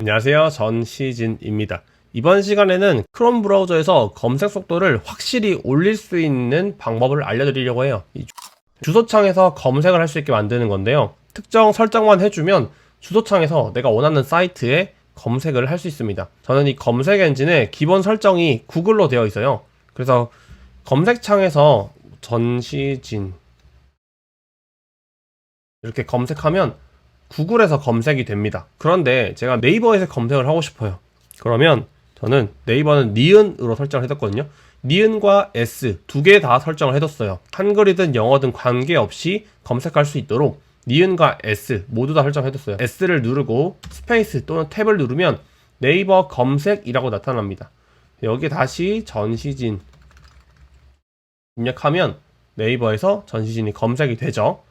안녕하세요. 전시진입니다. 이번 시간에는 크롬 브라우저에서 검색 속도를 확실히 올릴 수 있는 방법을 알려드리려고 해요. 주소창에서 검색을 할 수 있게 만드는 건데요. 특정 설정만 해주면 주소창에서 내가 원하는 사이트에 검색을 할 수 있습니다. 저는 이 검색 엔진의 기본 설정이 구글로 되어 있어요. 그래서 검색창에서 전시진 이렇게 검색하면 구글에서 검색이 됩니다. 그런데 제가 네이버에서 검색을 하고 싶어요. 그러면 저는 네이버는 니은으로 설정을 해뒀거든요. 니은과 S 두 개 다 설정을 해뒀어요. 한글이든 영어든 관계없이 검색할 수 있도록 니은과 S 모두 다 설정해뒀어요. S를 누르고 스페이스 또는 탭을 누르면 네이버 검색이라고 나타납니다. 여기 다시 전시진 입력하면 네이버에서 전시진이 검색이 되죠.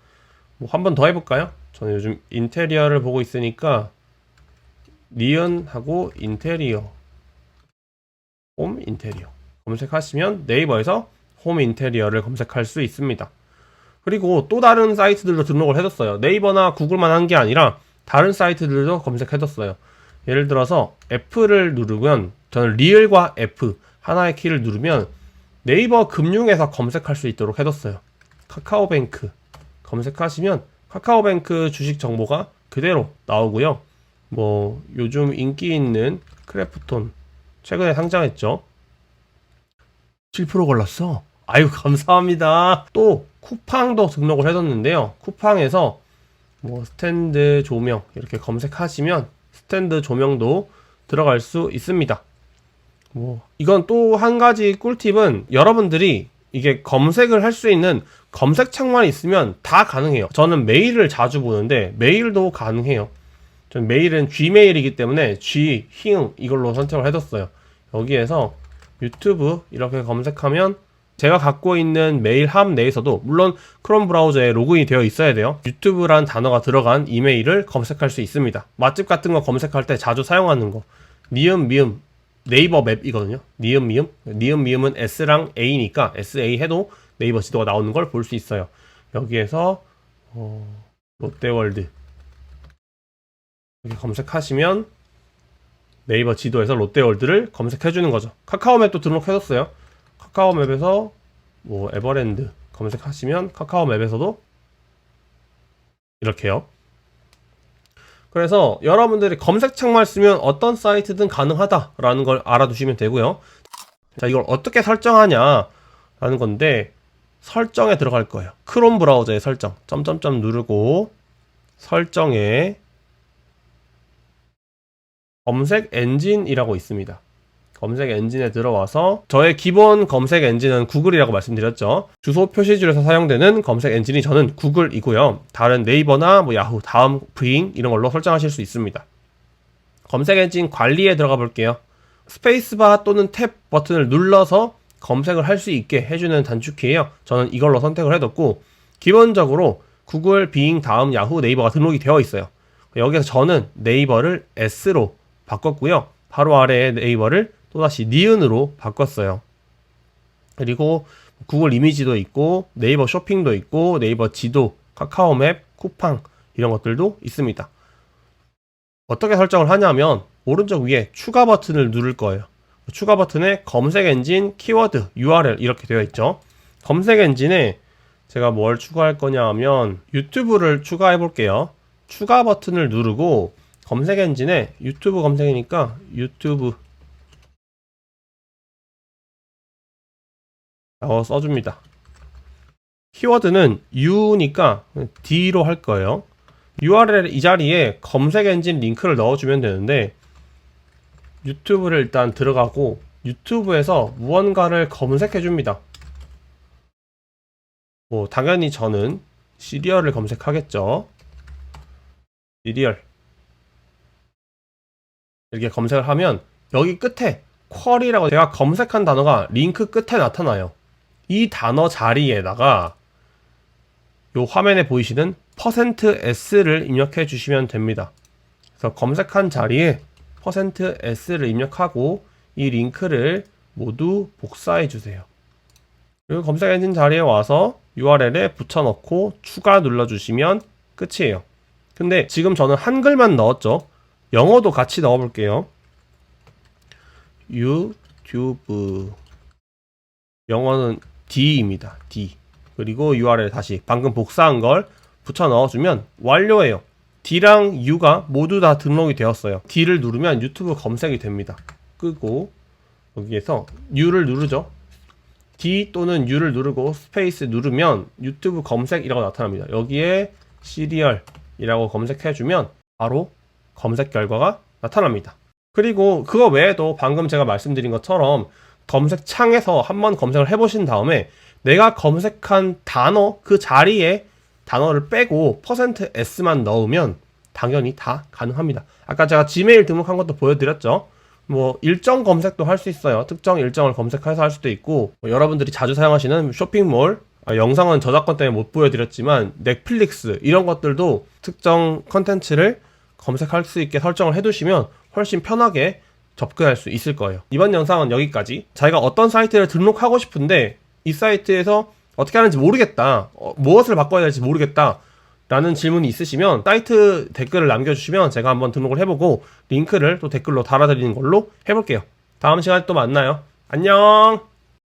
뭐 한 번 더 해볼까요? 저는 요즘 인테리어를 보고 있으니까 니은하고 인테리어 홈 인테리어 검색하시면 네이버에서 홈 인테리어를 검색할 수 있습니다. 그리고 또 다른 사이트들도 등록을 해뒀어요. 네이버나 구글만 한 게 아니라 다른 사이트들도 검색해뒀어요. 예를 들어서 F를 누르면 저는 리을과 F 하나의 키를 누르면 네이버 금융에서 검색할 수 있도록 해뒀어요. 카카오뱅크 검색하시면 카카오뱅크 주식 정보가 그대로 나오고요. 뭐 요즘 인기 있는 크래프톤 최근에 상장했죠. 7% 걸렸어. 아유 감사합니다. 또 쿠팡도 등록을 해뒀는데요. 쿠팡에서 뭐 스탠드 조명 이렇게 검색하시면 스탠드 조명도 들어갈 수 있습니다. 뭐 이건 또 한 가지 꿀팁은 여러분들이 이게 검색을 할 수 있는 검색창만 있으면 다 가능해요. 저는 메일을 자주 보는데 메일도 가능해요. 전 메일은 G메일이기 때문에 G, 힝 이걸로 선택을 해뒀어요. 여기에서 유튜브 이렇게 검색하면 제가 갖고 있는 메일 함 내에서도 물론 크롬 브라우저에 로그인이 되어 있어야 돼요. 유튜브란 단어가 들어간 이메일을 검색할 수 있습니다. 맛집 같은 거 검색할 때 자주 사용하는 거. 니은, 미음, 네이버 맵이거든요. 니은, 미음. 니은, 미음은 S랑 A니까 SA 해도 네이버 지도가 나오는 걸 볼 수 있어요. 여기에서 어, 롯데월드 이렇게 검색하시면 네이버 지도에서 롯데월드를 검색해 주는 거죠. 카카오맵도 등록해뒀어요. 카카오맵에서 뭐 에버랜드 검색하시면 카카오맵에서도 이렇게요. 그래서 여러분들이 검색창만 쓰면 어떤 사이트든 가능하다라는 걸 알아두시면 되고요. 자, 이걸 어떻게 설정하냐 라는 건데 설정에 들어갈 거예요. 크롬 브라우저의 설정. 점점점 누르고 설정에 검색 엔진이라고 있습니다. 검색 엔진에 들어와서 저의 기본 검색 엔진은 구글이라고 말씀드렸죠. 주소 표시줄에서 사용되는 검색 엔진이 저는 구글이고요. 다른 네이버나 뭐 야후, 다음, 브잉 이런 걸로 설정하실 수 있습니다. 검색 엔진 관리에 들어가 볼게요. 스페이스바 또는 탭 버튼을 눌러서 검색을 할 수 있게 해주는 단축키예요. 저는 이걸로 선택을 해뒀고 기본적으로 구글, 빙, 다음, 야후, 네이버가 등록이 되어 있어요. 여기서 저는 네이버를 S로 바꿨고요. 바로 아래에 네이버를 또다시 니은으로 바꿨어요. 그리고 구글 이미지도 있고 네이버 쇼핑도 있고 네이버 지도, 카카오 맵, 쿠팡 이런 것들도 있습니다. 어떻게 설정을 하냐면 오른쪽 위에 추가 버튼을 누를 거예요. 추가 버튼에 검색 엔진, 키워드, URL 이렇게 되어 있죠. 검색 엔진에 제가 뭘 추가할 거냐 하면 유튜브를 추가해 볼게요. 추가 버튼을 누르고 검색 엔진에 유튜브 검색이니까 유튜브 라고 써줍니다. 키워드는 U니까 D로 할 거예요. URL 이 자리에 검색 엔진 링크를 넣어주면 되는데 유튜브를 일단 들어가고 유튜브에서 무언가를 검색해 줍니다. 뭐 당연히 저는 시리얼을 검색하겠죠. 시리얼 이렇게 검색을 하면 여기 끝에 쿼리라고 제가 검색한 단어가 링크 끝에 나타나요. 이 단어 자리에다가 요 화면에 보이시는 %s를 입력해 주시면 됩니다. 그래서 검색한 자리에 %s를 입력하고 이 링크를 모두 복사해 주세요. 그리고 검색 엔진 자리에 와서 URL에 붙여넣고 추가 눌러주시면 끝이에요. 근데 지금 저는 한글만 넣었죠. 영어도 같이 넣어볼게요. 유튜브 영어는 D입니다. D 그리고 URL 다시 방금 복사한 걸 붙여 넣어주면 완료해요. D랑 U가 모두 다 등록이 되었어요. D를 누르면 유튜브 검색이 됩니다. 끄고 여기에서 U를 누르죠. D 또는 U를 누르고 스페이스 누르면 유튜브 검색이라고 나타납니다. 여기에 시리얼이라고 검색해주면 바로 검색 결과가 나타납니다. 그리고 그거 외에도 방금 제가 말씀드린 것처럼 검색 창에서 한번 검색을 해보신 다음에 내가 검색한 단어 그 자리에 단어를 빼고 퍼센트 %s만 넣으면 당연히 다 가능합니다. 아까 제가 지메일 등록한 것도 보여드렸죠. 뭐 일정 검색도 할 수 있어요. 특정 일정을 검색해서 할 수도 있고 뭐 여러분들이 자주 사용하시는 쇼핑몰 아, 영상은 저작권 때문에 못 보여드렸지만 넷플릭스 이런 것들도 특정 컨텐츠를 검색할 수 있게 설정을 해두시면 훨씬 편하게 접근할 수 있을 거예요. 이번 영상은 여기까지. 자기가 어떤 사이트를 등록하고 싶은데 이 사이트에서 어떻게 하는지 모르겠다. 어, 무엇을 바꿔야 될지 모르겠다. 라는 질문이 있으시면 사이트 댓글을 남겨주시면 제가 한번 등록을 해보고 링크를 또 댓글로 달아드리는 걸로 해볼게요. 다음 시간에 또 만나요. 안녕!